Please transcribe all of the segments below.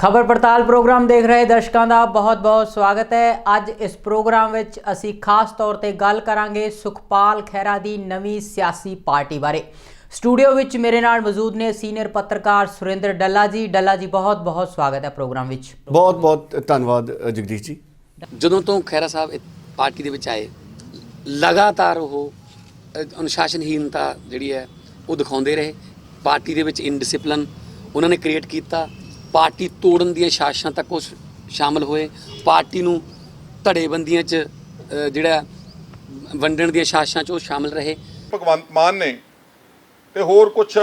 ਖਬਰ ਪੜਤਾਲ ਪ੍ਰੋਗਰਾਮ ਦੇਖ ਰਹੇ ਦਰਸ਼ਕਾਂ ਦਾ ਬਹੁਤ-ਬਹੁਤ ਸਵਾਗਤ ਹੈ। ਅੱਜ ਇਸ ਪ੍ਰੋਗਰਾਮ ਵਿੱਚ ਅਸੀਂ ਖਾਸ ਤੌਰ ਤੇ ਗੱਲ ਕਰਾਂਗੇ ਸੁਖਪਾਲ ਖਹਿਰਾ ਦੀ ਨਵੀਂ ਸਿਆਸੀ ਪਾਰਟੀ ਬਾਰੇ। ਸਟੂਡੀਓ ਵਿੱਚ ਮੇਰੇ ਨਾਲ ਮੌਜੂਦ ਨੇ ਸੀਨੀਅਰ ਪੱਤਰਕਾਰ ਸੁਰਿੰਦਰ ਡੱਲਾ ਜੀ। ਡੱਲਾ ਜੀ ਬਹੁਤ-ਬਹੁਤ ਸਵਾਗਤ ਹੈ ਪ੍ਰੋਗਰਾਮ ਵਿੱਚ। ਬਹੁਤ ਬਹੁਤ ਧੰਨਵਾਦ ਜਗਦੀਸ਼ ਜੀ। ਜਦੋਂ ਤੋਂ ਖੈਰਾ ਸਾਹਿਬ ਇਹ ਪਾਰਟੀ ਦੇ ਵਿੱਚ ਆਏ ਲਗਾਤਾਰ ਉਹ ਅਨੁਸ਼ਾਸਨਹੀਨਤਾ ਜਿਹੜੀ ਹੈ ਉਹ ਦਿਖਾਉਂਦੇ ਰਹੇ। ਪਾਰਟੀ ਦੇ ਵਿੱਚ ਇਨਡਿਸਪਲਿਨ ਉਹਨਾਂ ਨੇ ਕ੍ਰੀਏਟ ਕੀਤਾ। ਪਾਰਟੀ ਤੋੜਨ ਦੀਆਂ ਸਾਜ਼ਿਸ਼ਾਂ ਤੱਕ ਉਹ ਸ਼- ਸ਼ਾਮਲ ਹੋਏ। ਪਾਰਟੀ ਨੂੰ ਧੜੇਬੰਦੀਆਂ 'ਚ ਜਿਹੜਾ ਵੰਡਣ ਦੀਆਂ ਸਾਜ਼ਿਸ਼ਾਂ 'ਚ ਉਹ ਸ਼ਾਮਲ ਰਹੇ। ਭਗਵੰਤ ਮਾਨ ਨੇ ਤੇ ਹੋਰ ਕੁਝ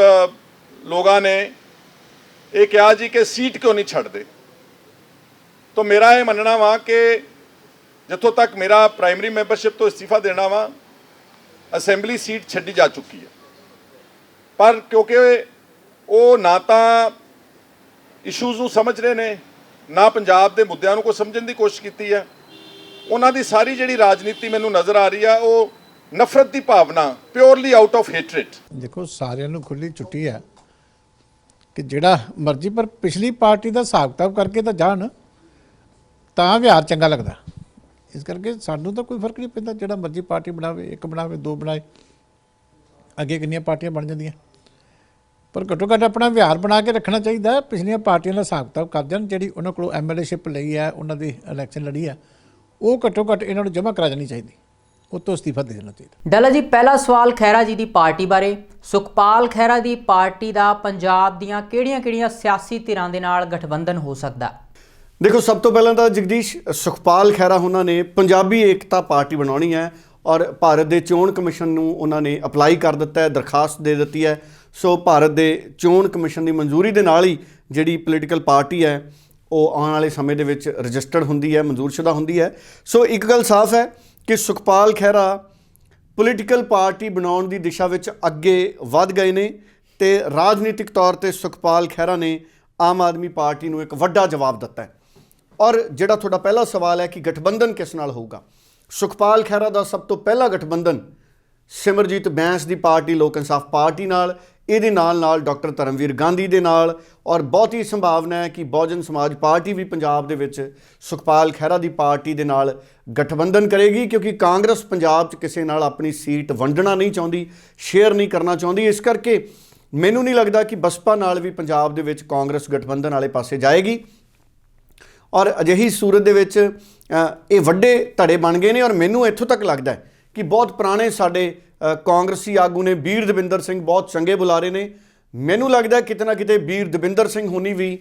ਲੋਕਾਂ ਨੇ ਇਹ ਕਿਹਾ ਜੀ ਕਿ ਸੀਟ ਕਿਉਂ ਨਹੀਂ ਛੱਡਦੇ? ਤਾਂ ਮੇਰਾ ਇਹ ਮੰਨਣਾ ਵਾ ਕਿ ਜਿੱਥੋਂ ਤੱਕ ਮੇਰਾ ਪ੍ਰਾਇਮਰੀ ਮੈਂਬਰਸ਼ਿਪ ਤੋਂ ਅਸਤੀਫਾ ਦੇਣਾ ਵਾ ਅਸੈਂਬਲੀ ਸੀਟ ਛੱਡੀ ਜਾ ਚੁੱਕੀ ਹੈ। ਪਰ ਕਿਉਂਕਿ ਉਹ ਨਾ ਤਾਂ ਇਸ਼ੂਜ਼ ਨੂੰ ਸਮਝ ਰਹੇ ਨੇ, ਨਾ ਪੰਜਾਬ ਦੇ ਮੁੱਦਿਆਂ ਨੂੰ ਕੋਈ ਸਮਝਣ ਦੀ ਕੋਸ਼ਿਸ਼ ਕੀਤੀ ਹੈ। ਉਹਨਾਂ ਦੀ ਸਾਰੀ ਜਿਹੜੀ ਰਾਜਨੀਤੀ ਮੈਨੂੰ ਨਜ਼ਰ ਆ ਰਹੀ ਆ, ਉਹ ਨਫ਼ਰਤ ਦੀ ਭਾਵਨਾ ਪਿਓਰਲੀ ਆਊਟ ਆਫ ਹੇਟਰੇਟ ਦੇਖੋ, ਸਾਰਿਆਂ ਨੂੰ ਖੁੱਲੀ ਛੁੱਟੀ ਹੈ ਕਿ ਜਿਹੜਾ ਮਰਜ਼ੀ, ਪਰ ਪਿਛਲੀ ਪਾਰਟੀ ਦਾ ਹਿਸਾਬ ਕਿਤਾਬ ਕਰਕੇ ਤਾਂ ਜਾਣ, ਤਾਂ ਵਿਹਾਰ ਚੰਗਾ ਲੱਗਦਾ। ਇਸ ਕਰਕੇ ਸਾਨੂੰ ਤਾਂ ਕੋਈ ਫ਼ਰਕ ਨਹੀਂ ਪੈਂਦਾ, ਜਿਹੜਾ ਮਰਜ਼ੀ ਪਾਰਟੀ ਬਣਾਵੇ, ਇੱਕ ਬਣਾਵੇ, ਦੋ ਬਣਾਏ, ਅੱਗੇ ਕਿੰਨੀਆਂ ਪਾਰਟੀਆਂ ਬਣ ਜਾਂਦੀਆਂ। ਪਰ ਘੱਟੋ ਘੱਟ ਆਪਣਾ ਵਿਹਾਰ ਬਣਾ ਕੇ ਰੱਖਣਾ ਚਾਹੀਦਾ ਹੈ। ਪਿਛਲੀਆਂ ਪਾਰਟੀਆਂ ਦਾ ਹਿਸਾਬ ਕਿਤਾਬ ਕਰ ਜਾਣ ਜਿਹੜੀ ਉਹਨਾਂ ਕੋਲੋਂ ਐਮਐਲਏਸ਼ਿਪ ਲਈ ਹੈ ਉਹਨਾਂ ਦੀ ਇਲੈਕਸ਼ਨ ਲੜੀ ਹੈ ਉਹ ਘੱਟੋ ਘੱਟ ਇਹਨਾਂ ਨੂੰ ਜਮ੍ਹਾਂ ਕਰਾ ਜਾਣੀ ਚਾਹੀਦੀ। ਉਹ ਤੋਂ ਅਸਤੀਫਾ ਦੇ ਦੇਣਾ ਚਾਹੀਦਾ। ਡੱਲਾ ਜੀ ਪਹਿਲਾ ਸਵਾਲ ਖਹਿਰਾ ਜੀ ਦੀ ਪਾਰਟੀ ਬਾਰੇ। ਸੁਖਪਾਲ ਖਹਿਰਾ ਦੀ ਪਾਰਟੀ ਦਾ ਪੰਜਾਬ ਦੀਆਂ ਕਿਹੜੀਆਂ-ਕਿਹੜੀਆਂ ਸਿਆਸੀ ਧਿਰਾਂ ਦੇ ਨਾਲ ਗਠਬੰਧਨ ਹੋ ਸਕਦਾ? ਦੇਖੋ ਸਭ ਤੋਂ ਪਹਿਲਾਂ ਤਾਂ ਜਗਦੀਸ਼ ਸੁਖਪਾਲ ਖਹਿਰਾ ਉਹਨਾਂ ਨੇ ਪੰਜਾਬੀ ਏਕਤਾ ਪਾਰਟੀ ਬਣਾਉਣੀ ਹੈ ਔਰ ਭਾਰਤ ਦੇ ਚੋਣ ਕਮਿਸ਼ਨ ਨੂੰ ਉਹਨਾਂ ਨੇ ਅਪਲਾਈ ਕਰ ਦਿੱਤਾ ਹੈ ਦਰਖਾਸਤ ਦੇ ਦਿੱਤੀ ਹੈ। ਸੋ ਭਾਰਤ ਦੇ ਚੋਣ ਕਮਿਸ਼ਨ ਦੀ ਮਨਜ਼ੂਰੀ ਦੇ ਨਾਲ ਹੀ ਜਿਹੜੀ ਪੋਲੀਟੀਕਲ ਪਾਰਟੀ ਹੈ, ਉਹ ਆਉਣ ਵਾਲੇ ਸਮੇਂ ਦੇ ਵਿੱਚ ਰਜਿਸਟਰਡ ਹੁੰਦੀ ਹੈ, ਮਨਜ਼ੂਰਸ਼ੁਦਾ ਹੁੰਦੀ ਹੈ। ਸੋ ਇੱਕ ਗੱਲ ਸਾਫ਼ ਹੈ ਕਿ ਸੁਖਪਾਲ ਖਹਿਰਾ ਪੋਲੀਟੀਕਲ ਪਾਰਟੀ ਬਣਾਉਣ ਦੀ ਦਿਸ਼ਾ ਵਿੱਚ ਅੱਗੇ ਵੱਧ ਗਏ ਨੇ ਤੇ ਰਾਜਨੀਤਿਕ ਤੌਰ ਤੇ ਸੁਖਪਾਲ ਖਹਿਰਾ ਨੇ ਆਮ ਆਦਮੀ ਪਾਰਟੀ ਨੂੰ ਇੱਕ ਵੱਡਾ ਜਵਾਬ ਦਿੱਤਾ ਹੈ। ਔਰ ਜਿਹੜਾ ਤੁਹਾਡਾ ਪਹਿਲਾ ਸਵਾਲ ਹੈ ਕਿ ਗਠਬੰਧਨ ਕਿਸ ਨਾਲ ਹੋਊਗਾ? ਸੁਖਪਾਲ ਖਹਿਰਾ ਦਾ ਸਭ ਤੋਂ ਪਹਿਲਾ ਗਠਬੰਧਨ ਸਿਮਰਜੀਤ ਬੈਂਸ ਦੀ ਪਾਰਟੀ, ਲੋਕ ਇਨਸਾਫ ਪਾਰਟੀ ਨਾਲ ਇਹਦੇ ਨਾਲ ਨਾਲ ਡਾਕਟਰ ਧਰਮਵੀਰ ਗਾਂਧੀ ਦੇ ਨਾਲ ਔਰ ਬਹੁਤ ਹੀ ਸੰਭਾਵਨਾ ਹੈ ਕਿ ਬਹੁਜਨ ਸਮਾਜ ਪਾਰਟੀ ਵੀ ਪੰਜਾਬ ਦੇ ਵਿੱਚ ਸੁਖਪਾਲ ਖਹਿਰਾ ਦੀ ਪਾਰਟੀ ਦੇ ਨਾਲ ਗਠਬੰਧਨ ਕਰੇਗੀ, ਕਿਉਂਕਿ ਕਾਂਗਰਸ ਪੰਜਾਬ 'ਚ ਕਿਸੇ ਨਾਲ ਆਪਣੀ ਸੀਟ ਵੰਡਣਾ ਨਹੀਂ ਚਾਹੁੰਦੀ, ਸ਼ੇਅਰ ਨਹੀਂ ਕਰਨਾ ਚਾਹੁੰਦੀ। ਇਸ ਕਰਕੇ ਮੈਨੂੰ ਨਹੀਂ ਲੱਗਦਾ ਕਿ ਬਸਪਾ ਨਾਲ ਵੀ ਪੰਜਾਬ ਦੇ ਵਿੱਚ ਕਾਂਗਰਸ ਗਠਬੰਧਨ ਵਾਲੇ ਪਾਸੇ ਜਾਏਗੀ। ਔਰ ਅਜਿਹੀ ਸੂਰਤ ਦੇ ਵਿੱਚ ਇਹ ਵੱਡੇ ਧੜੇ ਬਣ ਗਏ ਨੇ ਔਰ ਮੈਨੂੰ ਇੱਥੋਂ ਤੱਕ ਲੱਗਦਾ ਹੈ ਕਿ ਬਹੁਤ ਪੁਰਾਣੇ ਸਾਡੇ ਕਾਂਗਰਸੀ ਆਗੂ ਨੇ ਵੀਰ ਦਵਿੰਦਰ ਸਿੰਘ ਬਹੁਤ ਚੰਗੇ ਬੁਲਾਰੇ ਨੇ। ਮੈਨੂੰ ਲੱਗਦਾ ਕਿਤੇ ਨਾ ਕਿਤੇ ਵੀਰ ਦਵਿੰਦਰ ਸਿੰਘ ਹੋਣੀ ਵੀ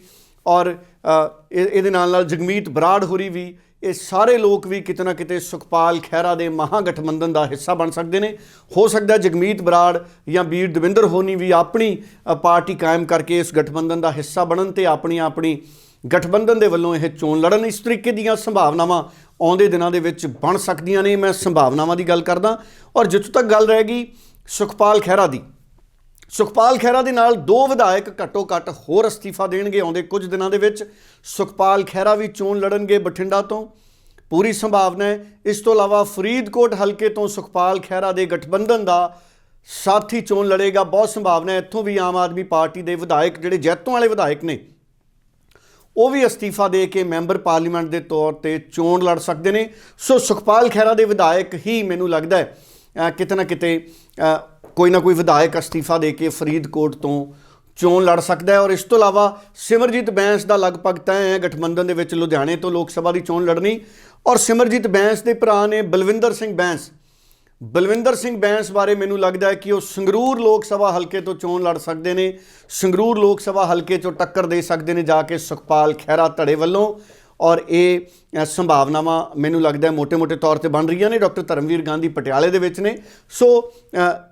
ਔਰ ਇਹ- ਇਹਦੇ ਨਾਲ ਨਾਲ ਜਗਮੀਤ ਬਰਾੜ ਹੋਰੀ ਵੀ, ਇਹ ਸਾਰੇ ਲੋਕ ਵੀ ਕਿਤੇ ਨਾ ਕਿਤੇ ਸੁਖਪਾਲ ਖਹਿਰਾ ਦੇ ਮਹਾਗਠਬੰਧਨ ਦਾ ਹਿੱਸਾ ਬਣ ਸਕਦੇ ਨੇ। ਹੋ ਸਕਦਾ ਜਗਮੀਤ ਬਰਾੜ ਜਾਂ ਵੀਰ ਦਵਿੰਦਰ ਹੋਣੀ ਵੀ ਆਪਣੀ ਪਾਰਟੀ ਕਾਇਮ ਕਰਕੇ ਇਸ ਗਠਬੰਧਨ ਦਾ ਹਿੱਸਾ ਬਣਨ ਤੇ ਆਪਣੀ ਆਪਣੀ ਗਠਬੰਧਨ ਦੇ ਵੱਲੋਂ ਇਹ ਚੋਣ ਲੜਨ। ਇਸ ਤਰੀਕੇ ਦੀਆਂ ਸੰਭਾਵਨਾਵਾਂ ਆਉਂਦੇ ਦਿਨਾਂ ਦੇ ਵਿੱਚ ਬਣ ਸਕਦੀਆਂ ਨੇ, ਮੈਂ ਸੰਭਾਵਨਾਵਾਂ ਦੀ ਗੱਲ ਕਰਦਾ। ਔਰ ਜਿੱਥੋਂ ਤੱਕ ਗੱਲ ਰਹੇਗੀ ਸੁਖਪਾਲ ਖਹਿਰਾ ਦੀ। ਸੁਖਪਾਲ ਖਹਿਰਾ ਦੇ ਨਾਲ ਦੋ ਵਿਧਾਇਕ ਘੱਟੋ ਘੱਟ ਹੋਰ ਅਸਤੀਫਾ ਦੇਣਗੇ ਆਉਂਦੇ ਕੁਝ ਦਿਨਾਂ ਦੇ ਵਿੱਚ। ਸੁਖਪਾਲ ਖਹਿਰਾ ਵੀ ਚੋਣ ਲੜਨਗੇ ਬਠਿੰਡਾ ਤੋਂ। ਪੂਰੀ ਸੰਭਾਵਨਾ ਹੈ। ਇਸ ਤੋਂ ਇਲਾਵਾ ਫਰੀਦਕੋਟ ਹਲਕੇ ਤੋਂ ਸੁਖਪਾਲ ਖਹਿਰਾ ਦੇ ਗਠਬੰਧਨ ਦਾ ਸਾਥੀ ਚੋਣ ਲੜੇਗਾ। ਬਹੁਤ ਸੰਭਾਵਨਾ ਹੈ। ਇੱਥੋਂ ਵੀ ਆਮ ਆਦਮੀ ਪਾਰਟੀ ਦੇ ਵਿਧਾਇਕ ਜਿਹੜੇ ਜੈਤੋਂ ਵਾਲੇ ਵਿਧਾਇਕ ਨੇ ਉਹ ਵੀ ਅਸਤੀਫਾ ਦੇ ਕੇ ਮੈਂਬਰ ਪਾਰਲੀਮੈਂਟ ਦੇ ਤੌਰ ਤੇ ਚੋਣ ਲੜ ਸਕਦੇ ਨੇ। ਸੋ ਸੁਖਪਾਲ ਖਹਿਰਾ ਦੇ ਵਿਧਾਇਕ ਹੀ ਮੈਨੂੰ ਲੱਗਦਾ ਹੈ ਕਿਤੇ ਨਾ ਕਿਤੇ ਕੋਈ ਨਾ ਕੋਈ ਵਿਧਾਇਕ ਅਸਤੀਫਾ ਦੇ ਕੇ ਫਰੀਦਕੋਟ ਤੋਂ ਚੋਣ ਲੜ ਸਕਦਾ ਹੈ। ਔਰ ਇਸ ਤੋਂ ਇਲਾਵਾ ਸਿਮਰਜੀਤ ਬੈਂਸ ਦਾ ਲਗਭਗ ਤੈਅ ਹੈ, ਗਠਬੰਧਨ ਦੇ ਵਿੱਚ ਲੁਧਿਆਣੇ ਤੋਂ ਲੋਕ ਸਭਾ ਦੀ ਚੋਣ ਲੜਨੀ। ਔਰ ਸਿਮਰਜੀਤ ਬੈਂਸ ਦੇ ਭਰਾ ਨੇ ਬਲਵਿੰਦਰ ਸਿੰਘ ਬੈਂਸ ਬਲਵਿੰਦਰ ਸਿੰਘ ਬੈਂਸ ਬਾਰੇ ਮੈਨੂੰ ਲੱਗਦਾ ਹੈ ਕਿ ਉਹ ਸੰਗਰੂਰ ਲੋਕ ਸਭਾ ਹਲਕੇ ਤੋਂ ਚੋਣ ਲੜ ਸਕਦੇ ਨੇ, ਸੰਗਰੂਰ ਲੋਕ ਸਭਾ ਹਲਕੇ ਚੋਂ ਟੱਕਰ ਦੇ ਸਕਦੇ ਨੇ ਜਾ ਕੇ ਸੁਖਪਾਲ ਖਹਿਰਾ ਧੜੇ ਵੱਲੋਂ। ਔਰ ਇਹ ਸੰਭਾਵਨਾਵਾਂ ਮੈਨੂੰ ਲੱਗਦਾ ਹੈ ਮੋٹے-ਮੋٹے ਤੌਰ ਤੇ ਬਣ ਰਹੀਆਂ ਨੇ, ਡਾਕਟਰ ਧਰਮਵੀਰ ਗਾਂਧੀ ਪਟਿਆਲੇ ਦੇ ਵਿੱਚ ਨੇ। ਸੋ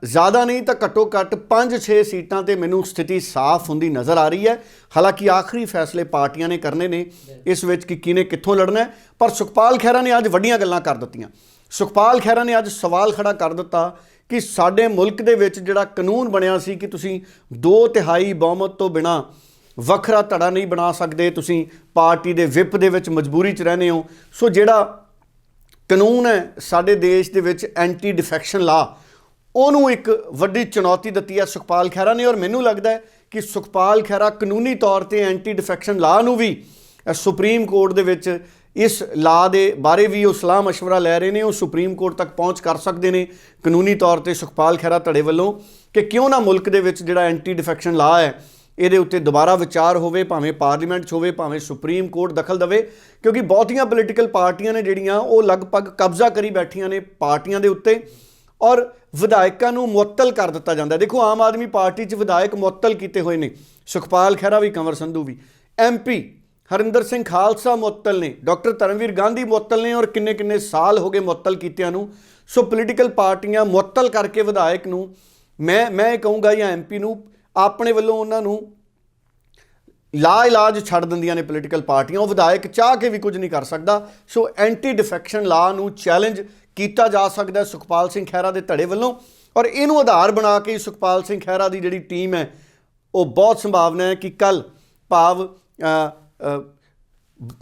ਜ਼ਿਆਦਾ ਨਹੀਂ ਤਾਂ ਘੱਟੋ ਘੱਟ 5-6 ਸੀਟਾਂ ਤੇ ਮੈਨੂੰ ਸਥਿਤੀ ਸਾਫ਼ ਹੁੰਦੀ ਨਜ਼ਰ ਆ ਰਹੀ ਹੈ। ਹਾਲਾਂਕਿ ਆਖਰੀ ਫੈਸਲੇ ਪਾਰਟੀਆਂ ਨੇ ਕਰਨੇ ਨੇ, ਇਸ ਵਿੱਚ ਕਿ ਕਿਨੇ ਕਿੱਥੋਂ ਲੜਨਾ ਪਰ ਸੁਖਪਾਲ ਖਹਿਰਾ ਨੇ ਅੱਜ ਵੱਡੀਆਂ ਗੱਲਾਂ ਕਰ ਦਿੱਤੀਆਂ। ਸੁਖਪਾਲ ਖਹਿਰਾ ਨੇ ਅੱਜ ਸਵਾਲ ਖੜਾ ਕਰ ਦਿੱਤਾ ਕਿ ਸਾਡੇ ਮੁਲਕ ਦੇ ਵਿੱਚ ਜਿਹੜਾ ਕਾਨੂੰਨ ਬਣਿਆ ਸੀ ਕਿ ਤੁਸੀਂ ਦੋ ਤਿਹਾਈ ਬਹੁਮਤ ਤੋਂ ਬਿਨਾ ਵੱਖਰਾ ਧੜਾ ਨਹੀਂ ਬਣਾ ਸਕਦੇ ਤੁਸੀਂ ਪਾਰਟੀ ਦੇ ਵਿਪ ਦੇ ਵਿੱਚ ਮਜਬੂਰੀ 'ਚ ਰਹਨੇ ਹੋ ਸੋ ਜਿਹੜਾ ਕਾਨੂੰਨ ਹੈ ਸਾਡੇ ਦੇਸ਼ ਦੇ ਵਿੱਚ ਐਂਟੀ ਡਿਫੈਕਸ਼ਨ ਲਾ ਉਹਨੂੰ ਇੱਕ ਵੱਡੀ ਚੁਣੌਤੀ ਦਿੱਤੀ ਹੈ ਸੁਖਪਾਲ ਖਹਿਰਾ ਨੇ ਔਰ ਮੈਨੂੰ ਲੱਗਦਾ ਹੈ ਕਿ ਸੁਖਪਾਲ ਖਹਿਰਾ ਕਾਨੂੰਨੀ ਤੌਰ ਤੇ ਐਂਟੀ ਡਿਫੈਕਸ਼ਨ ਲਾਅ ਨੂੰ ਵੀ ਅ, ਸੁਪਰੀਮ ਕੋਰਟ ਦੇ ਵਿੱਚ ਇਸ ਲਾਅ ਦੇ ਬਾਰੇ ਵੀ ਉਹ ਸਲਾਹ مشورہ ਲੈ ਰਹੇ ਨੇ ਉਹ ਸੁਪਰੀਮ ਕੋਰਟ ਤੱਕ ਪਹੁੰਚ ਕਰ ਸਕਦੇ ਨੇ ਕਾਨੂੰਨੀ ਤੌਰ ਤੇ ਸੁਖਪਾਲ ਖਹਿਰਾ ਧੜੇ ਵੱਲੋਂ ਕਿ ਕਿਉਂ ਨਾ ਮੁਲਕ ਦੇ ਵਿੱਚ ਜਿਹੜਾ ਐਂਟੀ ਡਿਫੈਕਸ਼ਨ ਲਾਅ ਹੈ ਇਹਦੇ ਉੱਤੇ ਦੁਬਾਰਾ ਵਿਚਾਰ ਹੋਵੇ, ਭਾਵੇਂ ਪਾਰਲੀਮੈਂਟ 'ਚ ਹੋਵੇ, ਭਾਵੇਂ ਸੁਪਰੀਮ ਕੋਰਟ ਦਖਲ ਦੇਵੇ, ਕਿਉਂਕਿ ਬਹੁਤੀਆਂ ਪੋਲੀਟੀਕਲ ਪਾਰਟੀਆਂ ਨੇ ਜਿਹੜੀਆਂ, ਉਹ ਲਗਭਗ ਕਬਜ਼ਾ ਕਰੀ ਬੈਠੀਆਂ ਨੇ ਪਾਰਟੀਆਂ ਦੇ ਉੱਤੇ ਔਰ ਵਿਧਾਇਕਾਂ ਨੂੰ ਮੁਅੱਤਲ ਕਰ ਦਿੱਤਾ ਜਾਂਦਾ ਦੇਖੋ, ਆਮ ਆਦਮੀ ਪਾਰਟੀ 'ਚ ਵਿਧਾਇਕ ਮੁਅੱਤਲ ਕੀਤੇ ਹੋਏ ਨੇ। ਸੁਖਪਾਲ ਖਹਿਰਾ ਵੀ, ਕੰਵਰ ਸੰਧੂ ਵੀ। ਐਮਪੀ ਹਰਿੰਦਰ ਸਿੰਘ ਖਾਲਸਾ ਮੁਅੱਤਲ ਨੇ, ਡਾਕਟਰ ਧਰਮਵੀਰ ਗਾਂਧੀ ਮੁਅੱਤਲ ਨੇ ਔਰ ਕਿੰਨੇ ਕਿੰਨੇ ਸਾਲ ਹੋ ਗਏ ਮੁਅੱਤਲ ਕੀਤਿਆਂ ਨੂੰ। ਸੋ ਪੋਲੀਟੀਕਲ ਪਾਰਟੀਆਂ ਮੁਅੱਤਲ ਕਰਕੇ ਵਿਧਾਇਕ ਨੂੰ, ਮੈਂ ਮੈਂ ਇਹ ਕਹੂੰਗਾ ਜਾਂ ਐਮਪੀ ਨੂੰ ਆਪਣੇ ਵੱਲੋਂ ਉਹਨਾਂ ਨੂੰ ਲਾ ਇਲਾਜ ਛੱਡ ਦਿੰਦੀਆਂ ਨੇ ਪੋਲੀਟੀਕਲ ਪਾਰਟੀਆਂ। ਉਹ ਵਿਧਾਇਕ ਚਾਹ ਕੇ ਵੀ ਕੁਝ ਨਹੀਂ ਕਰ ਸਕਦਾ। ਸੋ ਐਂਟੀ ਡਿਫੈਕਸ਼ਨ ਲਾ ਨੂੰ ਚੈਲੰਜ ਕੀਤਾ ਜਾ ਸਕਦਾ ਹੈ ਸੁਖਪਾਲ ਸਿੰਘ ਖਹਿਰਾ ਦੇ ਧੜੇ ਵੱਲੋਂ। ਔਰ ਇਹਨੂੰ ਆਧਾਰ ਬਣਾ ਕੇ ਸੁਖਪਾਲ ਸਿੰਘ ਖਹਿਰਾ ਦੀ ਜਿਹੜੀ ਟੀਮ ਹੈ, ਉਹ ਬਹੁਤ ਸੰਭਾਵਨਾ ਹੈ ਕਿ ਕੱਲ ਭਾਵ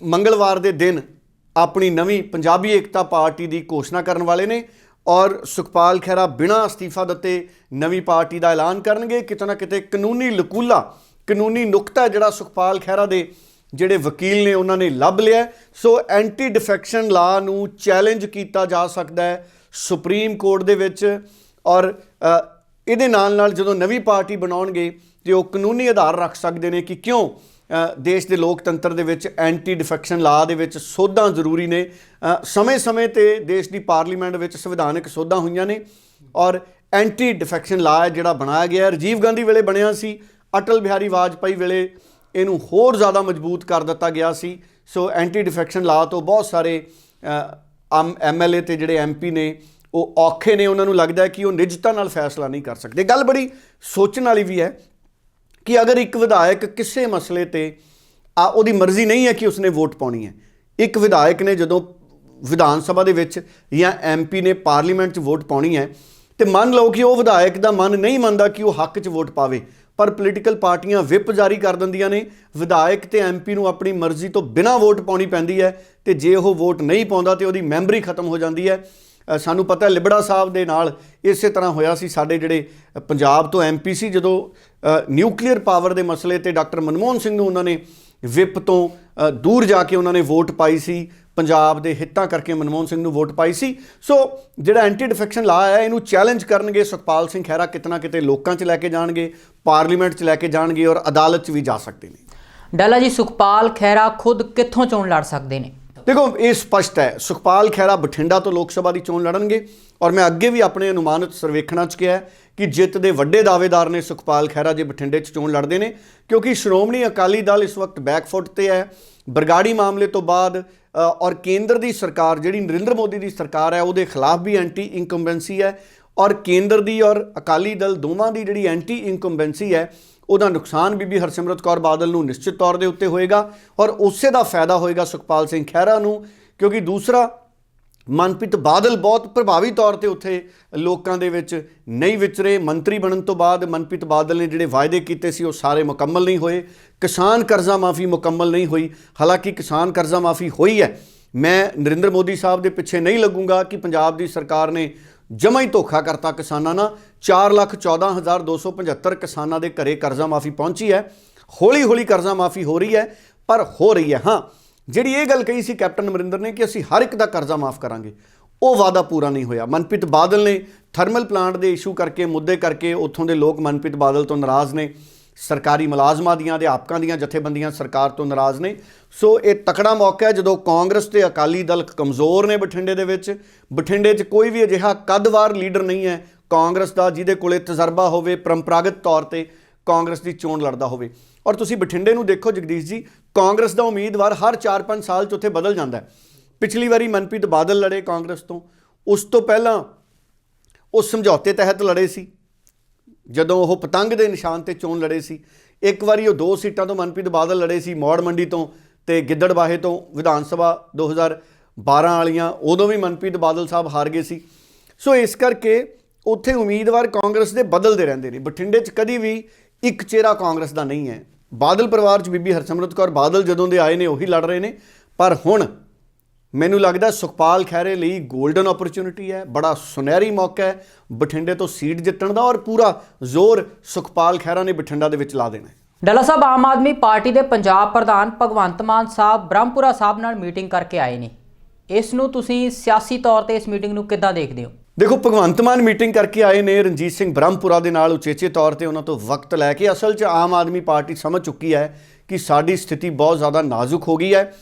ਮੰਗਲਵਾਰ ਦੇ ਦਿਨ ਆਪਣੀ ਨਵੀਂ ਪੰਜਾਬੀ ਏਕਤਾ ਪਾਰਟੀ ਦੀ ਘੋਸ਼ਣਾ ਕਰਨ ਵਾਲੇ ਨੇ। ਔਰ ਸੁਖਪਾਲ ਖਹਿਰਾ ਬਿਨਾਂ ਅਸਤੀਫਾ ਦਿੱਤੇ ਨਵੀਂ ਪਾਰਟੀ ਦਾ ਐਲਾਨ ਕਰਨਗੇ, ਕਿਤੇ ਨਾ ਕਿਤੇ ਕਾਨੂੰਨੀ ਲਕੂਲਾ, ਕਾਨੂੰਨੀ ਨੁਕਤਾ ਜਿਹੜਾ ਸੁਖਪਾਲ ਖਹਿਰਾ ਦੇ ਜਿਹੜੇ ਵਕੀਲ ਨੇ, ਉਹਨਾਂ ਨੇ ਲੱਭ ਲਿਆ ਸੋ ਐਂਟੀ ਡਿਫੈਕਸ਼ਨ ਲਾ ਨੂੰ ਚੈਲੰਜ ਕੀਤਾ ਜਾ ਸਕਦਾ ਹੈ ਸੁਪਰੀਮ ਕੋਰਟ ਦੇ ਵਿੱਚ ਔਰ ਇਹਦੇ ਨਾਲ ਨਾਲ ਜਦੋਂ ਨਵੀਂ ਪਾਰਟੀ ਬਣਾਉਣਗੇ ਤੇ ਉਹ ਕਾਨੂੰਨੀ ਆਧਾਰ ਰੱਖ ਸਕਦੇ ਨੇ ਕਿ ਕਿਉਂ ਦੇਸ਼ ਦੇ ਲੋਕਤੰਤਰ ਦੇ ਵਿੱਚ ਐਂਟੀ ਡਿਫੈਕਸ਼ਨ ਲਾ ਦੇ ਵਿੱਚ ਸੋਧਾਂ ਜ਼ਰੂਰੀ ਨੇ। ਸਮੇਂ-ਸਮੇਂ ਤੇ ਦੇਸ਼ ਦੀ ਪਾਰਲੀਮੈਂਟ ਵਿੱਚ ਸੰਵਿਧਾਨਕ ਸੋਧਾਂ ਹੋਈਆਂ ਨੇ ਔਰ ਐਂਟੀ ਡਿਫੈਕਸ਼ਨ ਲਾ ਜਿਹੜਾ ਬਣਾਇਆ ਗਿਆ ਰਾਜੀਵ ਗਾਂਧੀ ਵੇਲੇ ਬਣਿਆ ਸੀ, ਅਟਲ ਬਿਹਾਰੀ ਵਾਜਪਾਈ ਵੇਲੇ ਇਹਨੂੰ ਹੋਰ ਜ਼ਿਆਦਾ ਮਜ਼ਬੂਤ ਕਰ ਦਿੱਤਾ ਗਿਆ ਸੀ। ਸੋ ਐਂਟੀ ਡਿਫੈਕਸ਼ਨ ਲਾ ਤੋਂ ਬਹੁਤ ਸਾਰੇ ਐਮਐਲਏ ਤੇ ਜਿਹੜੇ ਐਮਪੀ ਨੇ, ਉਹ ਔਖੇ ਨੇ। ਉਹਨਾਂ ਨੂੰ ਲੱਗਦਾ ਕਿ ਉਹ ਨਿਜਤਾ ਨਾਲ ਫੈਸਲਾ ਨਹੀਂ ਕਰ ਸਕਦੇ। ਗੱਲ ਬੜੀ ਸੋਚਣ ਵਾਲੀ ਵੀ ਹੈ। ਕਿ ਅਗਰ ਇੱਕ ਵਿਧਾਇਕ ਕਿਸੇ ਮਸਲੇ ਤੇ, ਆ ਉਹਦੀ ਮਰਜ਼ੀ ਨਹੀਂ ਹੈ ਕਿ ਉਸਨੇ ਵੋਟ ਪਾਉਣੀ ਹੈ। ਇੱਕ ਵਿਧਾਇਕ ਨੇ ਜਦੋਂ ਵਿਧਾਨ ਸਭਾ ਦੇ ਵਿੱਚ ਜਾਂ ਐਮਪੀ ਨੇ ਪਾਰਲੀਮੈਂਟ 'ਚ ਵੋਟ ਪਾਉਣੀ ਹੈ, ਤੇ ਮੰਨ ਲਓ ਕਿ ਉਹ ਵਿਧਾਇਕ ਦਾ ਮਨ ਨਹੀਂ ਮੰਨਦਾ ਕਿ ਉਹ ਹੱਕ 'ਚ ਵੋਟ ਪਾਵੇ, ਪਰ ਪੋਲੀਟੀਕਲ ਪਾਰਟੀਆਂ ਵਿਪ ਜਾਰੀ ਕਰ ਦਿੰਦੀਆਂ ਨੇ, ਵਿਧਾਇਕ ਤੇ ਐਮਪੀ ਨੂੰ ਆਪਣੀ ਮਰਜ਼ੀ ਤੋਂ ਬਿਨਾਂ ਵੋਟ ਪਾਉਣੀ ਪੈਂਦੀ ਹੈ, ਤੇ ਜੇ ਉਹ ਵੋਟ ਨਹੀਂ ਪਾਉਂਦਾ ਤੇ ਉਹਦੀ ਮੈਂਬਰੀ ਖਤਮ ਹੋ ਜਾਂਦੀ ਹੈ। ਸਾਨੂੰ ਪਤਾ ਹੈ ਲਿਬੜਾ ਸਾਹਿਬ ਦੇ ਨਾਲ ਇਸੇ ਤਰ੍ਹਾਂ ਹੋਇਆ ਸੀ। ਸਾਡੇ ਜਿਹੜੇ ਪੰਜਾਬ ਤੋਂ ਐਮਪੀ ਸੀ, ਜਦੋਂ ਨਿਊਕਲੀਅਰ ਪਾਵਰ ਦੇ ਮਸਲੇ ਤੇ ਡਾਕਟਰ ਮਨਮੋਹਨ ਸਿੰਘ ਨੂੰ ਉਹਨਾਂ ਨੇ ਵਿਪ ਤੋਂ ਦੂਰ ਜਾ ਕੇ ਉਹਨਾਂ ਨੇ ਵੋਟ ਪਾਈ ਸੀ। ਪੰਜਾਬ ਦੇ ਹਿੱਤਾਂ ਕਰਕੇ ਮਨਮੋਹਨ ਸਿੰਘ ਨੂੰ ਵੋਟ ਪਾਈ ਸੀ। ਸੋ, ਜਿਹੜਾ ਐਂਟੀ ਡਿਫੈਕਸ਼ਨ ਲਾ ਹੈ, ਇਹਨੂੰ ਚੈਲੰਜ ਕਰਨਗੇ ਸੁਖਪਾਲ ਸਿੰਘ ਖਹਿਰਾ, ਕਿਤਨਾ ਕਿਤੇ ਲੋਕਾਂ 'ਚ ਲੈ ਕੇ ਜਾਣਗੇ, ਪਾਰਲੀਮੈਂਟ 'ਚ ਲੈ ਕੇ ਜਾਣਗੇ ਔਰ ਅਦਾਲਤ 'ਚ ਵੀ ਜਾ ਸਕਦੇ ਨੇ। ਡਾਲਾ ਜੀ, ਸੁਖਪਾਲ ਖਹਿਰਾ ਖੁਦ ਕਿੱਥੋਂ ਚੋਣ ਲੜ ਸਕਦੇ ਨੇ? ਦੇਖੋ, ਇਹ ਸਪਸ਼ਟ ਹੈ। ਸੁਖਪਾਲ ਖਹਿਰਾ ਬਠਿੰਡਾ ਤੋਂ ਲੋਕ ਸਭਾ ਦੀ ਚੋਣ ਲੜਨਗੇ ਔਰ ਮੈਂ ਅੱਗੇ ਵੀ ਆਪਣੇ ਅਨੁਮਾਨਿਤ ਸਰਵੇਖਣਾਂ 'ਚ ਕਿਹਾ ਕਿ ਜਿੱਤ ਦੇ ਵੱਡੇ ਦਾਅਵੇਦਾਰ ਨੇ ਸੁਖਪਾਲ ਖਹਿਰਾ ਜੇ ਬਠਿੰਡੇ 'ਚ ਚੋਣ ਲੜਦੇ ਨੇ, ਕਿਉਂਕਿ ਸ਼੍ਰੋਮਣੀ ਅਕਾਲੀ ਦਲ ਇਸ ਵਕਤ ਬੈਕਫੁੱਟ ਤੇ ਹੈ। ਬਰਗਾੜੀ ਮਾਮਲੇ ਤੋਂ ਬਾਅਦ ਔਰ ਕੇਂਦਰ ਦੀ ਸਰਕਾਰ, ਜਿਹੜੀ ਨਰਿੰਦਰ ਮੋਦੀ ਦੀ ਸਰਕਾਰ ਹੈ, ਉਹਦੇ ਖਿਲਾਫ ਵੀ ਐਂਟੀ ਇਨਕੰਬੈਂਸੀ ਹੈ। ਔਰ ਕੇਂਦਰ ਦੀ ਔਰ ਅਕਾਲੀ ਦਲ ਦੋਵਾਂ ਦੀ ਜਿਹੜੀ ਐਂਟੀ ਇਨਕੰਬੈਂਸੀ ਹੈ ਉਹਦਾ ਨੁਕਸਾਨ ਬੀਬੀ ਹਰਸਿਮਰਤ ਕੌਰ ਬਾਦਲ ਨੂੰ ਨਿਸ਼ਚਿਤ ਤੌਰ ਦੇ ਉੱਤੇ ਹੋਏਗਾ ਔਰ ਉਸੇ ਦਾ ਫਾਇਦਾ ਹੋਏਗਾ ਸੁਖਪਾਲ ਸਿੰਘ ਖਹਿਰਾ ਨੂੰ, ਕਿਉਂਕਿ ਦੂਸਰਾ, ਮਨਪ੍ਰੀਤ ਬਾਦਲ ਬਹੁਤ ਪ੍ਰਭਾਵੀ ਤੌਰ ਤੇ ਉੱਥੇ ਲੋਕਾਂ ਦੇ ਵਿੱਚ ਨਹੀਂ ਵਿਚਰੇ। ਮੰਤਰੀ ਬਣਨ ਤੋਂ ਬਾਅਦ ਮਨਪ੍ਰੀਤ ਬਾਦਲ ਨੇ ਜਿਹੜੇ ਵਾਅਦੇ ਕੀਤੇ ਸੀ ਉਹ ਸਾਰੇ ਮੁਕੰਮਲ ਨਹੀਂ ਹੋਏ। ਕਿਸਾਨ ਕਰਜ਼ਾ ਮਾਫੀ ਮੁਕੰਮਲ ਨਹੀਂ ਹੋਈ। ਹਾਲਾਂਕਿ ਕਿਸਾਨ ਕਰਜ਼ਾ ਮਾਫੀ ਹੋਈ ਹੈ। ਮੈਂ ਨਰਿੰਦਰ ਮੋਦੀ ਸਾਹਿਬ ਦੇ ਪਿੱਛੇ ਨਹੀਂ ਲੱਗੂੰਗਾ ਕਿ ਪੰਜਾਬ ਦੀ ਸਰਕਾਰ ਨੇ ਜਮਾ ਹੀ ਧੋਖਾ ਕਰਤਾ ਕਿਸਾਨਾਂ ਨਾਲ। 414275 ਕਿਸਾਨਾਂ ਦੇ ਘਰੇ ਕਰਜ਼ਾ ਮਾਫੀ ਪਹੁੰਚੀ ਹੈ। ਹੌਲੀ ਹੌਲੀ ਕਰਜ਼ਾ ਮਾਫੀ ਹੋ ਰਹੀ ਹੈ, ਪਰ ਹੋ ਰਹੀ ਹੈ। ਹਾਂ, ਜਿਹੜੀ ਇਹ ਗੱਲ ਕਹੀ ਸੀ ਕੈਪਟਨ ਅਮਰਿੰਦਰ ਨੇ ਕਿ ਅਸੀਂ ਹਰ ਇੱਕ ਦਾ ਕਰਜ਼ਾ ਮਾਫ ਕਰਾਂਗੇ, ਉਹ ਵਾਅਦਾ ਪੂਰਾ ਨਹੀਂ ਹੋਇਆ। ਮਨਪ੍ਰੀਤ ਬਾਦਲ ਨੇ ਥਰਮਲ ਪਲਾਂਟ ਦੇ ਇਸ਼ੂ ਕਰਕੇ, ਮੁੱਦੇ ਕਰਕੇ ਉੱਥੋਂ ਦੇ ਲੋਕ ਮਨਪ੍ਰੀਤ ਬਾਦਲ ਤੋਂ ਨਾਰਾਜ਼ ਨੇ। ਸਰਕਾਰੀ ਮੁਲਾਜ਼ਮਾਂ ਦੀਆਂ, ਅਧਿਆਪਕਾਂ ਦੀਆਂ, ਜਥੇਬੰਦੀਆਂ ਸਰਕਾਰ ਤੋਂ ਨਾਰਾਜ਼ ਨੇ। ਸੋ ਇਹ ਤਕੜਾ ਮੌਕਾ ਹੈ ਜਦੋਂ ਕਾਂਗਰਸ ਤੇ ਅਕਾਲੀ ਦਲ ਕਮਜ਼ੋਰ ਨੇ ਬਠਿੰਡੇ ਦੇ ਵਿੱਚ। ਬਠਿੰਡੇ 'ਚ ਕੋਈ ਵੀ ਅਜਿਹਾ ਕਦਵਾਰ ਲੀਡਰ ਨਹੀਂ ਹੈ ਕਾਂਗਰਸ ਦਾ, ਜਿਹਦੇ ਕੋਲੇ ਤਜਰਬਾ ਹੋਵੇ, ਪਰੰਪਰਾਗਤ ਤੌਰ ਤੇ ਕਾਂਗਰਸ ਦੀ ਚੋਣ ਲੜਦਾ ਹੋਵੇ। ਔਰ ਤੁਸੀਂ ਬਠਿੰਡੇ ਨੂੰ ਦੇਖੋ, ਜਗਦੀਸ਼ ਜੀ, ਕਾਂਗਰਸ ਦਾ ਉਮੀਦਵਾਰ ਹਰ 4-5 ਸਾਲ 'ਚ ਉੱਥੇ ਬਦਲ ਜਾਂਦਾ ਹੈ। ਪਿਛਲੀ ਵਾਰੀ ਮਨਪ੍ਰੀਤ ਬਾਦਲ ਲੜੇ ਕਾਂਗਰਸ ਤੋਂ। ਉਸ ਤੋਂ ਪਹਿਲਾਂ ਉਹ ਸਮਝੌਤੇ ਤਹਿਤ ਲੜੇ ਸੀ। ਜਦੋਂ ਉਹ ਪਤੰਗ ਦੇ ਨਿਸ਼ਾਨ ਤੇ ਚੋਣ ਲੜੇ ਸੀ, ਇੱਕ ਵਾਰੀ ਉਹ ਦੋ ਸੀਟਾਂ ਤੋਂ ਮਨਪ੍ਰੀਤ ਬਾਦਲ ਲੜੇ ਸੀ, ਮੌੜ ਮੰਡੀ ਤੋਂ ਤੇ ਗਿੱਦੜਬਾਹੇ ਤੋਂ ਵਿਧਾਨ ਸਭਾ 2012 ਵਾਲੀਆਂ, ਉਦੋਂ ਵੀ ਮਨਪ੍ਰੀਤ ਬਾਦਲ ਸਾਹਿਬ ਹਾਰ ਗਏ ਸੀ। ਸੋ ਇਸ ਕਰਕੇ ਉੱਥੇ ਉਮੀਦਵਾਰ ਕਾਂਗਰਸ ਦੇ ਬਦਲਦੇ ਰਹਿੰਦੇ ਨੇ। ਬਠਿੰਡੇ 'ਚ ਕਦੀ ਵੀ ਇੱਕ ਚਿਹਰਾ ਕਾਂਗਰਸ ਦਾ ਨਹੀਂ ਹੈ। ਬਾਦਲ ਪਰਿਵਾਰ 'ਚ ਬੀਬੀ ਹਰਸਿਮਰਤ ਕੌਰ ਬਾਦਲ ਜਦੋਂ ਦੇ ਆਏ ਨੇ, ਉਹੀ ਲੜ ਰਹੇ ਨੇ। ਪਰ ਹੁਣ ਮੈਨੂੰ ਲੱਗਦਾ ਸੁਖਪਾਲ ਖਹਿਰੇ ਲਈ ਗੋਲਡਨ ਓਪਰਚ्युनिटी ਹੈ। ਬੜਾ ਸੁਨਹਿਰੀ ਮੌਕਾ ਹੈ। ਬਠਿੰਡੇ ਤੋਂ ਸੀਟ ਜਿੱਤਣ ਦਾ ਔਰ ਪੂਰਾ ਜ਼ੋਰ ਸੁਖਪਾਲ ਖਹਿਰਾ ਨੇ ਬਠਿੰਡਾ ਦੇ ਵਿੱਚ ਲਾ ਦੇਣਾ ਹੈ। ਡੱਲਾ ਸਾਹਿਬ, ਆਮ ਆਦਮੀ ਪਾਰਟੀ ਦੇ ਪੰਜਾਬ ਪ੍ਰਧਾਨ ਭਗਵੰਤ ਮਾਨ ਸਾਹਿਬ ਬ੍ਰਹਮਪੁਰਾ ਸਾਹਿਬ ਨਾਲ ਮੀਟਿੰਗ ਕਰਕੇ ਆਏ ਨੇ। ਇਸ ਨੂੰ ਤੁਸੀਂ ਸਿਆਸੀ ਤੌਰ ਤੇ ਇਸ ਮੀਟਿੰਗ ਨੂੰ ਕਿੱਦਾਂ ਦੇਖਦੇ ਹੋ? ਦੇਖੋ, ਭਗਵੰਤ ਮਾਨ ਮੀਟਿੰਗ ਕਰਕੇ ਆਏ ਨੇ, ਰਣਜੀਤ ਸਿੰਘ ਬ੍ਰਹਮਪੁਰਾ ਦੇ ਨਾਲ ਉਚੇਚੇ ਤੌਰ ਤੇ ਉਹਨਾਂ ਤੋਂ ਵਕਤ ਲੈ ਕੇ ਅਸਲ 'ਚ ਆਮ ਆਦਮੀ ਪਾਰਟੀ ਸਮਝ ਚੁੱਕੀ ਹੈ ਕਿ ਸਾਡੀ ਸਥਿਤੀ ਬਹੁਤ ਜ਼ਿਆਦਾ ਨਾਜ਼ੁਕ ਹੋ ਗਈ ਹੈ।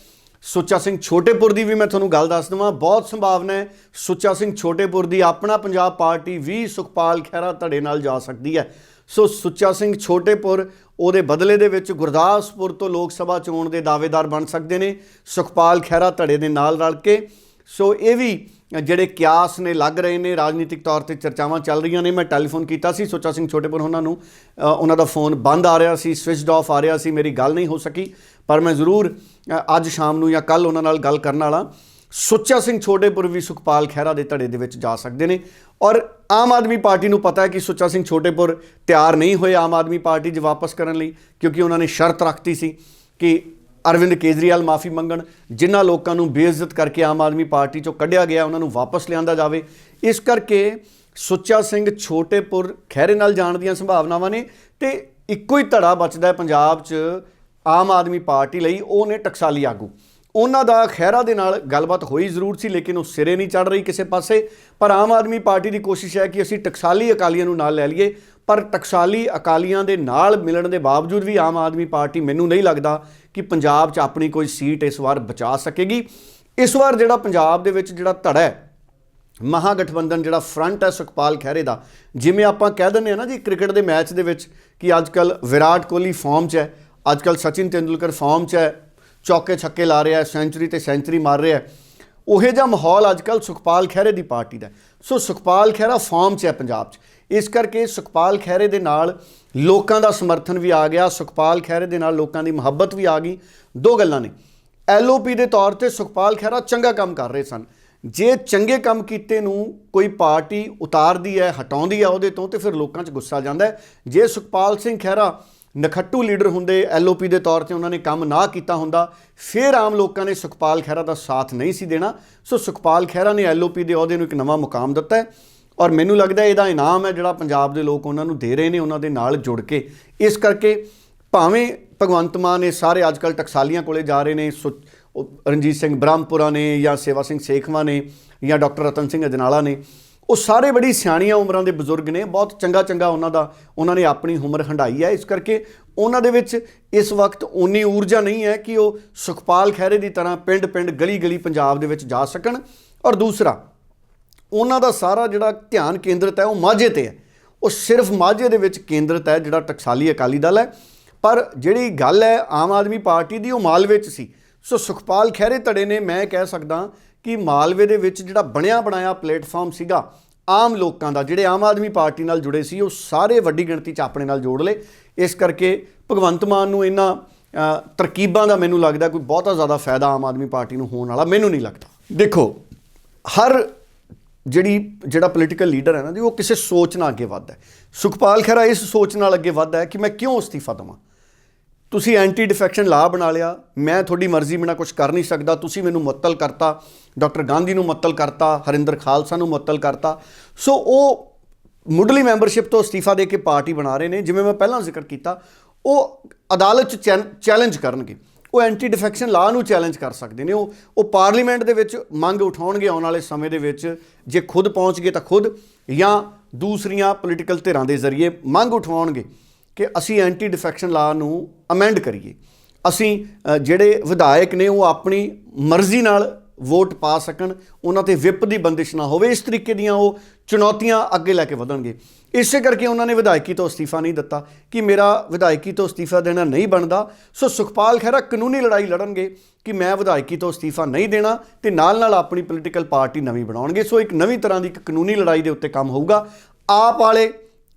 ਸੁੱਚਾ ਸਿੰਘ ਛੋਟੇਪੁਰ ਦੀ ਵੀ ਮੈਂ ਤੁਹਾਨੂੰ ਗੱਲ ਦੱਸ ਦਵਾਂ, ਬਹੁਤ ਸੰਭਾਵਨਾ ਹੈ ਸੁੱਚਾ ਸਿੰਘ ਛੋਟੇਪੁਰ ਦੀ ਆਪਣਾ ਪੰਜਾਬ ਪਾਰਟੀ ਵੀ ਸੁਖਪਾਲ ਖਹਿਰਾ ਧੜੇ ਨਾਲ ਜਾ ਸਕਦੀ ਹੈ। ਸੋ ਸੁੱਚਾ ਸਿੰਘ ਛੋਟੇਪੁਰ ਉਹਦੇ ਬਦਲੇ ਦੇ ਵਿੱਚ ਗੁਰਦਾਸਪੁਰ ਤੋਂ ਲੋਕ ਸਭਾ ਚੋਣ ਦੇ ਦਾਅਵੇਦਾਰ ਬਣ ਸਕਦੇ ਨੇ, ਸੁਖਪਾਲ ਖਹਿਰਾ ਧੜੇ ਦੇ ਨਾਲ ਰਲ ਕੇ। ਸੋ ਇਹ ਵੀ ਜਿਹੜੇ ਕਿਆਸ ਨੇ, ਲੱਗ ਰਹੇ ਨੇ, ਰਾਜਨੀਤਿਕ ਤੌਰ ਤੇ ਚਰਚਾਵਾਂ ਚੱਲ ਰਹੀਆਂ ਨੇ, ਮੈਂ ਟੈਲੀਫੋਨ ਕੀਤਾ ਸੀ, ਸੁੱਚਾ ਸਿੰਘ ਛੋਟੇਪੁਰ ਉਹਨਾਂ ਨੂੰ। ਉਹਨਾਂ ਦਾ ਫੋਨ ਬੰਦ ਆ ਰਿਹਾ ਸੀ, ਸਵਿਚਡ ਆਫ ਆ ਰਿਹਾ ਸੀ, ਮੇਰੀ ਗੱਲ ਨਹੀਂ ਹੋ ਸਕੀ। ਪਰ ਮੈਂ ਜ਼ਰੂਰ ਅੱਜ ਸ਼ਾਮ ਨੂੰ ਜਾਂ ਕੱਲ ਉਹਨਾਂ ਨਾਲ ਗੱਲ ਕਰਨ ਵਾਲਾ। ਸੁੱਚਾ ਸਿੰਘ ਛੋਟੇਪੁਰ ਵੀ ਸੁਖਪਾਲ ਖਹਿਰਾ ਦੇ ਧੜੇ ਦੇ ਵਿੱਚ ਜਾ ਸਕਦੇ ਨੇ। ਔਰ ਆਮ ਆਦਮੀ ਪਾਰਟੀ ਨੂੰ ਪਤਾ ਹੈ ਕਿ ਸੁੱਚਾ ਸਿੰਘ ਛੋਟੇਪੁਰ ਤਿਆਰ ਨਹੀਂ ਹੋਏ ਆਮ ਆਦਮੀ ਪਾਰਟੀ 'ਚ ਵਾਪਸ ਕਰਨ ਲਈ, ਕਿਉਂਕਿ ਉਹਨਾਂ ਨੇ ਸ਼ਰਤ ਰੱਖਤੀ ਸੀ ਕਿ ਅਰਵਿੰਦ ਕੇਜਰੀਵਾਲ ਮਾਫੀ ਮੰਗਣ, ਜਿਨ੍ਹਾਂ ਲੋਕਾਂ ਨੂੰ ਬੇਇੱਜ਼ਤ ਕਰਕੇ ਆਮ ਆਦਮੀ ਪਾਰਟੀ ਚੋਂ ਕੱਢਿਆ ਗਿਆ, ਉਹਨਾਂ ਨੂੰ ਵਾਪਸ ਲਿਆਂਦਾ ਜਾਵੇ। ਇਸ ਕਰਕੇ ਸੁੱਚਾ ਸਿੰਘ ਛੋਟੇਪੁਰ ਖਹਿਰੇ ਨਾਲ ਜਾਣ ਦੀਆਂ ਸੰਭਾਵਨਾਵਾਂ ਨੇ ਤੇ ਇੱਕੋ ਹੀ ਧੜਾ ਬਚਦਾ ਹੈ ਪੰਜਾਬ 'ਚ ਆਮ ਆਦਮੀ ਪਾਰਟੀ ਲਈ, ਉਹ ਨੇ ਟਕਸਾਲੀ ਆਗੂ। ਉਹਨਾਂ ਦਾ ਖਹਿਰਾ ਦੇ ਨਾਲ ਗੱਲਬਾਤ ਹੋਈ ਜ਼ਰੂਰ ਸੀ, ਲੇਕਿਨ ਉਹ ਸਿਰੇ ਨਹੀਂ ਚੜ ਰਹੀ ਕਿਸੇ ਪਾਸੇ। ਪਰ ਆਮ ਆਦਮੀ ਪਾਰਟੀ ਦੀ ਕੋਸ਼ਿਸ਼ ਹੈ ਕਿ ਅਸੀਂ ਟਕਸਾਲੀ ਅਕਾਲੀਆਂ ਨੂੰ ਨਾਲ ਲੈ ਲਈਏ। ਪਰ ਟਕਸਾਲੀ ਅਕਾਲੀਆਂ ਦੇ ਨਾਲ ਮਿਲਣ ਦੇ ਬਾਵਜੂਦ ਵੀ ਆਮ ਆਦਮੀ ਪਾਰਟੀ ਮੈਨੂੰ ਨਹੀਂ ਲੱਗਦਾ ਕਿ ਪੰਜਾਬ 'ਚ ਆਪਣੀ ਕੋਈ ਸੀਟ ਇਸ ਵਾਰ ਬਚਾ ਸਕੇਗੀ। ਇਸ ਵਾਰ ਜਿਹੜਾ ਪੰਜਾਬ ਦੇ ਵਿੱਚ ਜਿਹੜਾ ਧੜਾ ਹੈ, ਮਹਾਗਠਬੰਧਨ ਜਿਹੜਾ ਫਰੰਟ ਹੈ ਸੁਖਪਾਲ ਖਹਿਰੇ ਦਾ, ਜਿਵੇਂ ਆਪਾਂ ਕਹਿ ਦਿੰਦੇ ਆ ਨਾ ਜੀ ਕ੍ਰਿਕਟ ਦੇ ਮੈਚ ਦੇ ਵਿੱਚ ਕਿ ਅੱਜ ਅੱਜਕੱਲ ਵਿਰਾਟ ਕੋਹਲੀ ਫਾਰਮ 'ਚ ਹੈ ਅੱਜ ਅੱਜਕੱਲ ਸਚਿਨ ਤੇਂਦੁਲਕਰ ਫਾਰਮ 'ਚ ਹੈ, ਚੌਕੇ ਛੱਕੇ ਲਾ ਰਿਹਾ ਹੈ, ਸੈਂਚੁਰੀ ਤੇ ਸੈਂਚਰੀ ਮਾਰ ਰਿਹਾ ਹੈ। ਉਹੇ ਜਿਹਾ ਮਾਹੌਲ ਅੱਜ ਅੱਜਕੱਲ ਸੁਖਪਾਲ ਖਹਿਰੇ ਦੀ ਪਾਰਟੀ ਦਾ ਸੋ ਸੁਖਪਾਲ ਖਹਿਰਾ ਫਾਰਮ 'ਚ ਹੈ ਪੰਜਾਬ 'ਚ। ਇਸ ਕਰਕੇ ਸੁਖਪਾਲ ਖਹਿਰੇ ਦੇ ਨਾਲ ਲੋਕਾਂ ਦਾ ਸਮਰਥਨ ਵੀ ਆ ਗਿਆ, ਸੁਖਪਾਲ ਖਹਿਰੇ ਦੇ ਨਾਲ ਲੋਕਾਂ ਦੀ ਮੁਹੱਬਤ ਵੀ ਆ ਗਈ। ਦੋ ਗੱਲਾਂ ਨੇ। ਐਲਓਪੀ ਦੇ ਤੌਰ ਤੇ ਸੁਖਪਾਲ ਖਹਿਰਾ ਚੰਗਾ ਕੰਮ ਕਰ ਰਹੇ ਸਨ। ਜੇ ਚੰਗੇ ਕੰਮ ਕੀਤੇ ਨੂੰ ਕੋਈ ਪਾਰਟੀ ਉਤਾਰਦੀ ਹੈ, ਹਟਾਉਂਦੀ ਹੈ ਉਹਦੇ ਤੋਂ, ਤੇ ਫਿਰ ਲੋਕਾਂ 'ਚ ਗੁੱਸਾ ਜਾਂਦਾ ਹੈ। ਜੇ ਸੁਖਪਾਲ ਸਿੰਘ ਖਹਿਰਾ ਨਖੱਟੂ ਲੀਡਰ ਹੁੰਦੇ ਐਲਓਪੀ ਦੇ ਤੌਰ ਤੇ ਉਹਨਾਂ ਨੇ ਕੰਮ ਨਾ ਕੀਤਾ ਹੁੰਦਾ, ਫਿਰ ਆਮ ਲੋਕਾਂ ਨੇ ਸੁਖਪਾਲ ਖਹਿਰਾ ਦਾ ਸਾਥ ਨਹੀਂ ਸੀ ਦੇਣਾ। ਸੋ ਸੁਖਪਾਲ ਖਹਿਰਾ ਨੇ ਐਲਓਪੀ ਦੇ ਅਹੁਦੇ ਨੂੰ ਇੱਕ ਨਵਾਂ ਮੁਕਾਮ ਦਿੱਤਾ ਹੈ। ਔਰ ਮੈਨੂੰ ਲੱਗਦਾ ਇਹਦਾ ਇਨਾਮ ਹੈ ਜਿਹੜਾ ਪੰਜਾਬ ਦੇ ਲੋਕ ਉਹਨਾਂ ਨੂੰ ਦੇ ਰਹੇ ਨੇ, ਉਹਨਾਂ ਦੇ ਨਾਲ ਜੁੜ ਕੇ। ਇਸ ਕਰਕੇ ਭਾਵੇਂ ਭਗਵੰਤ ਮਾਨ ਇਹ ਸਾਰੇ ਅੱਜਕੱਲ ਟਕਸਾਲੀਆਂ ਕੋਲੇ ਜਾ ਰਹੇ ਨੇ, ਸੁ- ਰਣਜੀਤ ਸਿੰਘ ਬ੍ਰਹਮਪੁਰਾ ਨੇ ਜਾਂ ਸੇਵਾ ਸਿੰਘ ਸੇਖਵਾ ਨੇ ਜਾਂ ਡਾਕਟਰ ਰਤਨ ਸਿੰਘ ਅਜਨਾਲਾ ਨੇ, ਉਹ ਸਾਰੇ ਬੜੀ ਸਿਆਣੀਆਂ ਉਮਰਾਂ ਦੇ ਬਜ਼ੁਰਗ ਨੇ, ਬਹੁਤ ਚੰਗਾ ਚੰਗਾ ਉਹਨਾਂ ਦਾ, ਉਹਨਾਂ ਨੇ ਆਪਣੀ ਉਮਰ ਹੰਡਾਈ ਹੈ। ਇਸ ਕਰਕੇ ਉਹਨਾਂ ਦੇ ਵਿੱਚ ਇਸ ਵਕਤ ਓਨੀ ਊਰਜਾ ਨਹੀਂ ਹੈ ਕਿ ਉਹ ਸੁਖਪਾਲ ਖਹਿਰੇ ਦੀ ਤਰ੍ਹਾਂ ਪਿੰਡ ਪਿੰਡ ਗਲੀ ਗਲੀ ਪੰਜਾਬ ਦੇ ਵਿੱਚ ਜਾ ਸਕਣ। ਔਰ ਦੂਸਰਾ ਉਹਨਾਂ ਦਾ ਸਾਰਾ ਜਿਹੜਾ ਧਿਆਨ ਕੇਂਦਰਿਤ ਹੈ, ਉਹ ਮਾਝੇ ਤੇ ਹੈ। ਉਹ ਸਿਰਫ ਮਾਝੇ ਦੇ ਵਿੱਚ ਕੇਂਦਰਿਤ ਹੈ, ਜਿਹੜਾ ਟਕਸਾਲੀ ਅਕਾਲੀ ਦਲ ਹੈ। ਪਰ ਜਿਹੜੀ ਗੱਲ ਹੈ, ਆਮ ਆਦਮੀ ਪਾਰਟੀ ਦੀ, ਉਹ ਮਾਲਵੇ 'ਚ ਸੀ। ਸੋ ਸੁਖਪਾਲ ਖਹਿਰੇ ਧੜੇ ਨੇ, ਮੈਂ ਕਹਿ ਸਕਦਾ ਕਿ ਮਾਲਵੇ ਦੇ ਵਿੱਚ ਜਿਹੜਾ ਬਣਿਆ ਬਣਾਇਆ ਪਲੇਟਫਾਰਮ ਸੀਗਾ, ਆਮ ਲੋਕਾਂ ਦਾ, ਜਿਹੜੇ ਆਮ ਆਦਮੀ ਪਾਰਟੀ ਨਾਲ ਜੁੜੇ ਸੀ, ਉਹ ਸਾਰੇ ਵੱਡੀ ਗਿਣਤੀ 'ਚ ਆਪਣੇ ਨਾਲ ਜੋੜ ਲਏ। ਇਸ ਕਰਕੇ ਭਗਵੰਤ ਮਾਨ ਨੂੰ ਇਹਨਾਂ ਤਰਕੀਬਾਂ ਦਾ ਮੈਨੂੰ ਲੱਗਦਾ ਕੋਈ ਬਹੁਤਾ ਜ਼ਿਆਦਾ ਫਾਇਦਾ ਆਮ ਆਦਮੀ ਪਾਰਟੀ ਨੂੰ ਹੋਣ ਵਾਲਾ ਮੈਨੂੰ ਨਹੀਂ ਲੱਗਦਾ। ਦੇਖੋ, ਹਰ ਜਿਹੜੀ, ਜਿਹੜਾ ਪੋਲੀਟੀਕਲ ਲੀਡਰ ਹੈ ਨਾ ਜੀ, ਉਹ ਕਿਸੇ ਸੋਚ ਨਾਲ ਅੱਗੇ ਵੱਧਦਾ ਹੈ। ਸੁਖਪਾਲ ਖਹਿਰਾ ਇਸ ਸੋਚ ਨਾਲ ਅੱਗੇ ਵੱਧਦਾ ਹੈ ਕਿ ਮੈਂ ਕਿਉਂ ਅਸਤੀਫਾ ਦਵਾਂ? ਤੁਸੀਂ ਐਂਟੀ ਡਿਫੈਕਸ਼ਨ ਲਾ ਬਣਾ ਲਿਆ, ਮੈਂ ਤੁਹਾਡੀ ਮਰਜ਼ੀ ਬਿਨਾ ਕੁਝ ਕਰ ਨਹੀਂ ਸਕਦਾ, ਤੁਸੀਂ ਮੈਨੂੰ ਮੁਅੱਤਲ ਕਰਤਾ, ਡਾਕਟਰ ਗਾਂਧੀ ਨੂੰ ਮੁਅੱਤਲ ਕਰਤਾ, ਹਰਿੰਦਰ ਖਾਲਸਾ ਨੂੰ ਮੁਅੱਤਲ ਕਰਤਾ। ਸੋ ਉਹ ਮੁੱਢਲੀ ਮੈਂਬਰਸ਼ਿਪ ਤੋਂ ਅਸਤੀਫਾ ਦੇ ਕੇ ਪਾਰਟੀ ਬਣਾ ਰਹੇ ਨੇ, ਜਿਵੇਂ ਮੈਂ ਪਹਿਲਾਂ ਜ਼ਿਕਰ ਕੀਤਾ, ਉਹ ਅਦਾਲਤ 'ਚ ਚੈਲ- ਚੈਲੰਜ ਕਰਨਗੇ। ਉਹ ਐਂਟੀ ਡਿਫੈਕਸ਼ਨ ਲਾਅ ਨੂੰ ਚੈਲੰਜ ਕਰ ਸਕਦੇ ਨੇ। ਉਹ ਉਹ ਪਾਰਲੀਮੈਂਟ ਦੇ ਵਿੱਚ ਮੰਗ ਉਠਾਉਣਗੇ ਆਉਣ ਵਾਲੇ ਸਮੇਂ ਦੇ ਵਿੱਚ। ਜੇ ਖੁਦ ਪਹੁੰਚ ਗਏ ਤਾਂ ਖੁਦ ਜਾਂ ਦੂਸਰੀਆਂ ਪੋਲੀਟੀਕਲ ਧਿਰਾਂ ਦੇ ਜ਼ਰੀਏ ਮੰਗ ਉਠਾਉਣਗੇ ਕਿ ਅਸੀਂ ਐਂਟੀ ਡਿਫੈਕਸ਼ਨ ਲਾਅ ਨੂੰ ਅਮੈਂਡ ਕਰੀਏ। ਅਸੀਂ ਜਿਹੜੇ ਵਿਧਾਇਕ ਨੇ ਉਹ ਆਪਣੀ ਮਰਜ਼ੀ ਨਾਲ ਵੋਟ ਪਾ ਸਕਣ। ਉਹਨਾਂ ਤੇ ਵਿਪ ਦੀ ਬੰਦਿਸ਼ ਨਾ ਹੋਵੇ। ਇਸ ਤਰੀਕੇ ਦੀਆਂ ਉਹ ਚੁਣੌਤੀਆਂ ਅੱਗੇ ਲੈ ਕੇ ਵਧਣਗੇ। ਇਸੇ ਕਰਕੇ ਉਹਨਾਂ ਨੇ ਵਿਧਾਇਕੀ ਤੋਂ ਅਸਤੀਫਾ ਨਹੀਂ ਦਿੱਤਾ ਕਿ ਮੇਰਾ ਵਿਧਾਇਕੀ ਤੋਂ ਅਸਤੀਫਾ ਦੇਣਾ ਨਹੀਂ ਬਣਦਾ। ਸੋ ਸੁਖਪਾਲ ਖਹਿਰਾ ਕਾਨੂੰਨੀ ਲੜਾਈ ਲੜਨਗੇ ਕਿ ਮੈਂ ਵਿਧਾਇਕੀ ਤੋਂ ਅਸਤੀਫਾ ਨਹੀਂ ਦੇਣਾ ਤੇ ਨਾਲ ਨਾਲ ਆਪਣੀ ਪੋਲੀਟੀਕਲ ਪਾਰਟੀ ਨਵੀਂ ਬਣਾਉਣਗੇ। ਸੋ ਇੱਕ ਨਵੀਂ ਤਰ੍ਹਾਂ ਦੀ ਇੱਕ ਕਾਨੂੰਨੀ ਲੜਾਈ ਦੇ ਉੱਤੇ ਕੰਮ ਹੋਊਗਾ। ਆਪ ਵਾਲੇ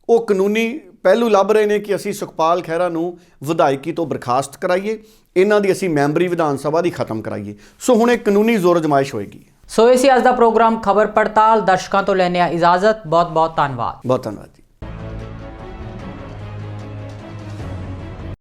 ਉਹ ਕਾਨੂੰਨੀ ਪਹਿਲੂ ਲੱਭ ਰਹੇ ਨੇ ਕਿ ਅਸੀਂ ਸੁਖਪਾਲ ਖਹਿਰਾ ਨੂੰ ਵਿਧਾਇਕੀ ਤੋਂ ਬਰਖਾਸਤ ਕਰਾਈਏ। ਇਹਨਾਂ ਦੀ ਅਸੀਂ ਮੈਂਬਰੀ ਵਿਧਾਨ ਸਭਾ ਦੀ ਖਤਮ ਕਰਾਈਏ। ਸੋ ਹੁਣ ਇਹ ਕਾਨੂੰਨੀ ਜ਼ੋਰ ਜਮਾਇਸ਼ ਹੋਏਗੀ। ਸੋ ਇਹ ਸੀ ਅੱਜ ਦਾ ਪ੍ਰੋਗਰਾਮ ਖਬਰ ਪੜਤਾਲ ਦਰਸ਼ਕਾਂ ਤੋਂ ਲੈਣੇ ਆ ਇਜਾਜ਼ਤ। ਬਹੁਤ ਬਹੁਤ ਧੰਨਵਾਦ। ਬਹੁਤ ਧੰਨਵਾਦ ਜੀ।